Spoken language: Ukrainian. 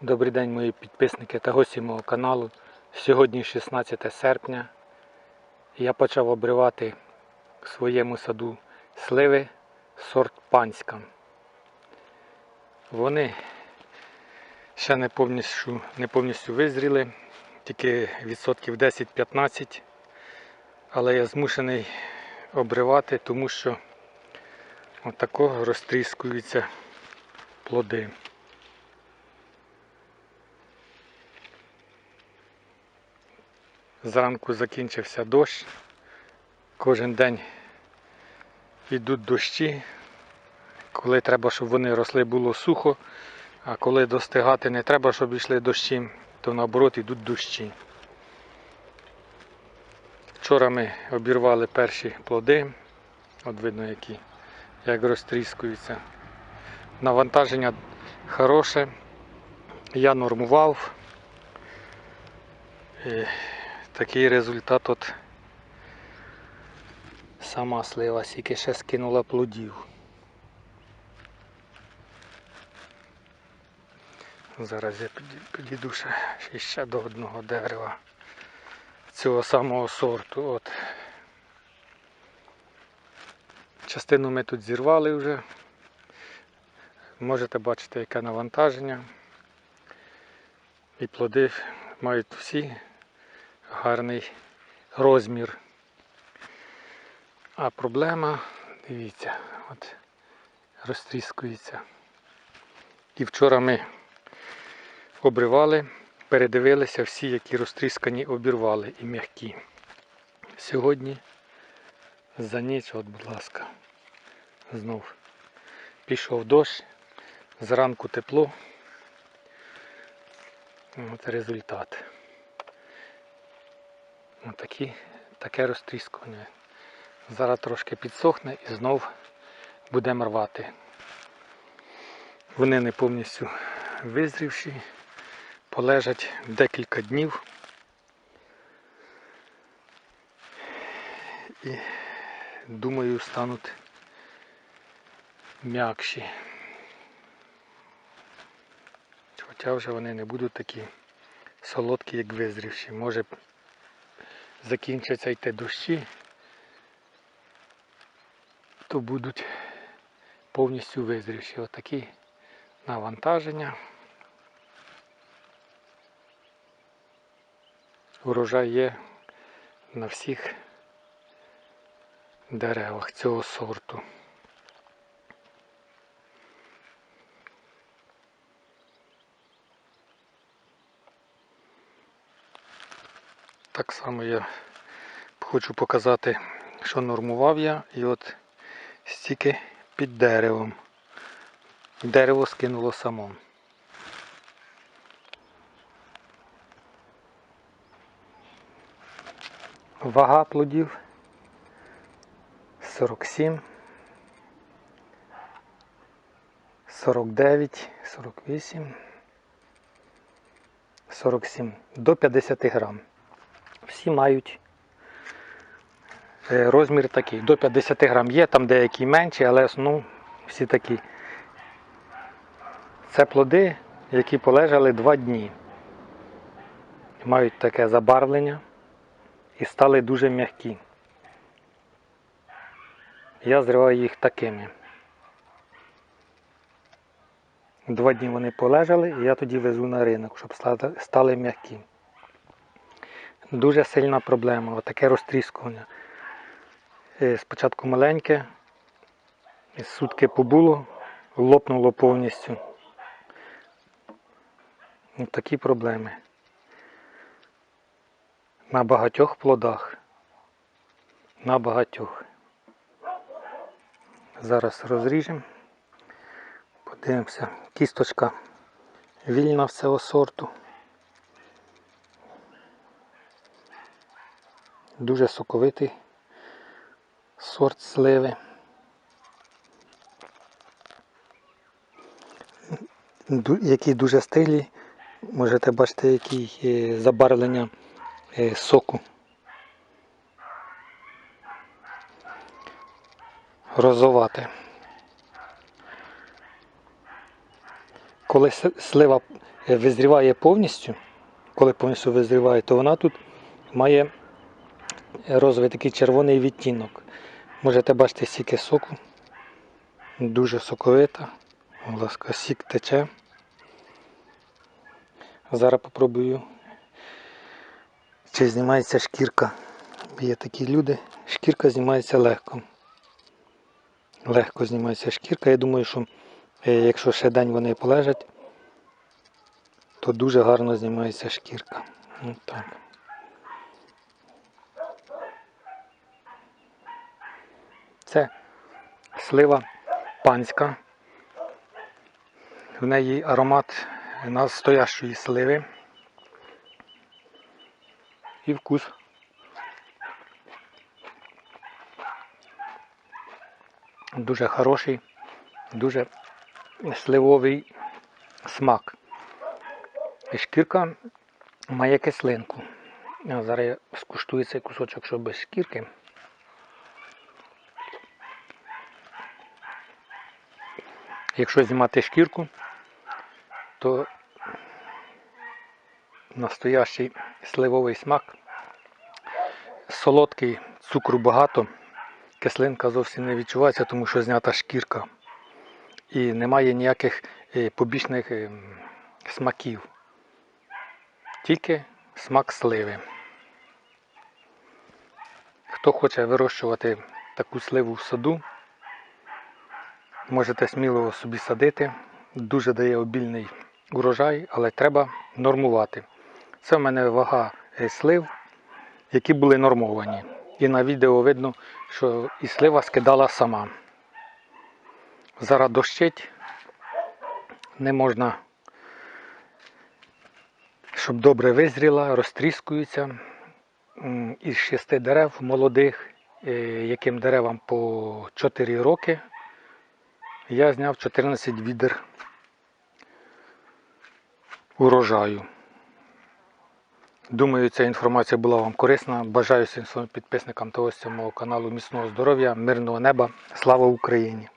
Добрий день, мої підписники та гості мого каналу. Сьогодні 16 серпня. Я почав обривати в своєму саду сливи сорт панська. Вони ще не повністю, не повністю визріли, тільки відсотків 10-15. Але я змушений обривати, тому що отако розтріскуються плоди. Зранку закінчився дощ. Кожен день йдуть дощі. Коли треба, щоб вони росли, було сухо, а коли достигати не треба, щоб йшли дощі, то наоборот йдуть дощі. Вчора ми обірвали перші плоди. От видно, які як розтріскуються. Навантаження хороше. Я нормував. Такий результат от сама слива, скільки ще скинула плодів. Зараз я підійду ще- ще до одного дерева цього самого сорту. От. Частину ми тут зірвали вже. Можете бачити, яке навантаження. І плоди мають всі гарний розмір. А проблема, дивіться, от розтріскується. І вчора ми обривали, передивилися всі, які розтріскані, обірвали і м'які. Сьогодні за ніч, от, будь ласка, знов пішов дощ, зранку тепло. От результат. Отакі, таке розтріскування. Зараз трошки підсохне і знов будемо рвати. Вони не повністю визрівші, полежать декілька днів. І думаю стануть м'якші. Хоча вже вони не будуть такі солодкі, як визрівші. Може закінчаться йти дощі, то будуть повністю визрівші. Отакі навантаження. Урожай є на всіх деревах цього сорту. Так само я хочу показати, що нормував я, і от стільки під деревом. Дерево скинуло само. Вага плодів 47, 49, 48, 47 до 50 грам. Всі мають е, розмір такий, до 50 грам. Є там деякі менші, але ну, всі такі. Це плоди, які полежали два дні. Мають таке забарвлення і стали дуже м'які. Я зриваю їх такими. Два дні вони полежали, і я тоді везу на ринок, щоб стали- м'які. Дуже сильна проблема, отаке розтріскування. Е, Спочатку маленьке, сутки побуло, лопнуло повністю. Ось такі проблеми. На багатьох плодах. На багатьох. Зараз розріжемо. Подивимося. Кісточка вільна всього сорту. Дуже соковитий сорт сливи. Які дуже стиглі. Можете бачити, який е, забарвлення е, соку. Розовате. Коли слива е, визріває повністю, коли повністю визріває, то вона тут має розовий такий червоний відтінок. Можете бачити стільки соку. Дуже соковита. Будь ласка, сік тече. Зараз попробую, чи знімається шкірка. Є такі люди, шкірка знімається легко. Легко знімається шкірка. Я думаю, що е, якщо ще день вони полежать, то дуже гарно знімається шкірка. От так. Це слива панська. В неї аромат настоящої сливи. І вкус. Дуже хороший, дуже сливовий смак. І шкірка має кислинку. Зараз я скуштую цей кусочок, що без шкірки. Якщо знімати шкірку, то настоящий сливовий смак. Солодкий, цукру багато, кислинка зовсім не відчувається, тому що знята шкірка. І немає ніяких е, побічних е, смаків. Тільки смак сливи. Хто хоче вирощувати таку сливу в саду, можете сміливо собі садити. Дуже дає обільний урожай, але треба нормувати. Це в мене вага е, слив, які були нормовані. І на відео видно, що і слива скидала сама. Зараз дощить, не можна, щоб добре визріла, розтріскується. Із шести дерев молодих, е, яким деревам по 4 роки, я зняв 14 відер урожаю. Думаю, ця інформація була вам корисна. Бажаю всім своїм підписникам та гостям мого каналу міцного здоров'я, мирного неба. Слава Україні!